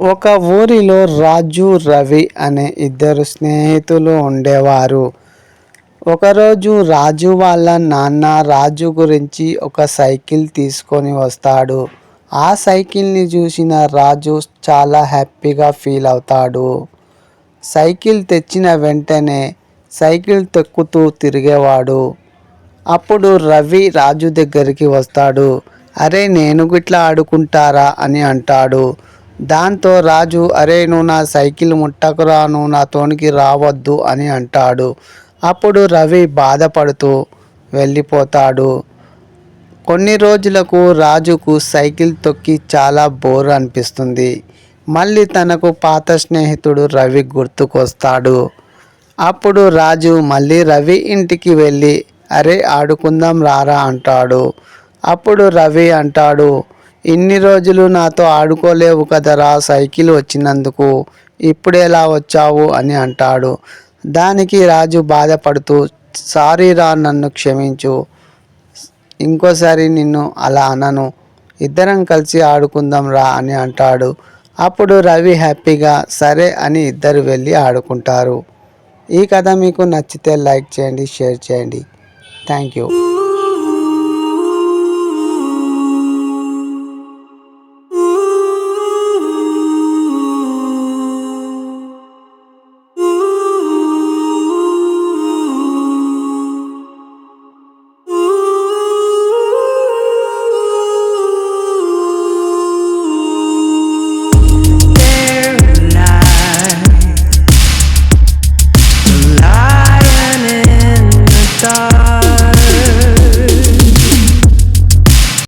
ఒక ఊరిలో రాజు రవి అనే ఇద్దరు స్నేహితులు ఉండేవారు. ఒకరోజు రాజు వాళ్ళ నాన్న రాజు గురించి ఒక సైకిల్ తీసుకొని వస్తాడు. ఆ సైకిల్ని చూసిన రాజు చాలా హ్యాపీగా ఫీల్ అవుతాడు. సైకిల్ తెచ్చిన వెంటనే సైకిల్ తొక్కుతూ తిరిగేవాడు. అప్పుడు రవి రాజు దగ్గరికి వస్తాడు. అరే నేను గిట్లా ఆడుకుంటారా? అని అంటాడు. దాంతో రాజు అరే నువ్వు నా సైకిల్ ముట్టకురా నువ్వు నాతోనికి రావద్దు అని అంటాడు. అప్పుడు రవి బాధపడుతూ వెళ్ళిపోతాడు. కొన్ని రోజులకు రాజుకు సైకిల్ తొక్కి చాలా బోర్ అనిపిస్తుంది. మళ్ళీ తనకు పాత స్నేహితుడు రవి గుర్తుకొస్తాడు. అప్పుడు రాజు మళ్ళీ రవి ఇంటికి వెళ్ళి అరే ఆడుకుందాం రారా అంటాడు. అప్పుడు రవి అంటాడు ఇన్ని రోజులు నాతో ఆడుకోలేవు కదరా సైకిల్ వచ్చినందుకు. ఇప్పుడేలా వచ్చావు అని అంటాడు. దానికి రాజు బాధపడుతూ సారీ రా నన్ను క్షమించు. ఇంకోసారి నిన్ను అలా అనను. ఇద్దరం కలిసి ఆడుకుందాం రా అని అంటాడు. అప్పుడు రవి హ్యాపీగా సరే అని ఇద్దరు వెళ్ళి ఆడుకుంటారు. ఈ కథ మీకు నచ్చితే లైక్ చేయండి షేర్ చేయండి. Thank you.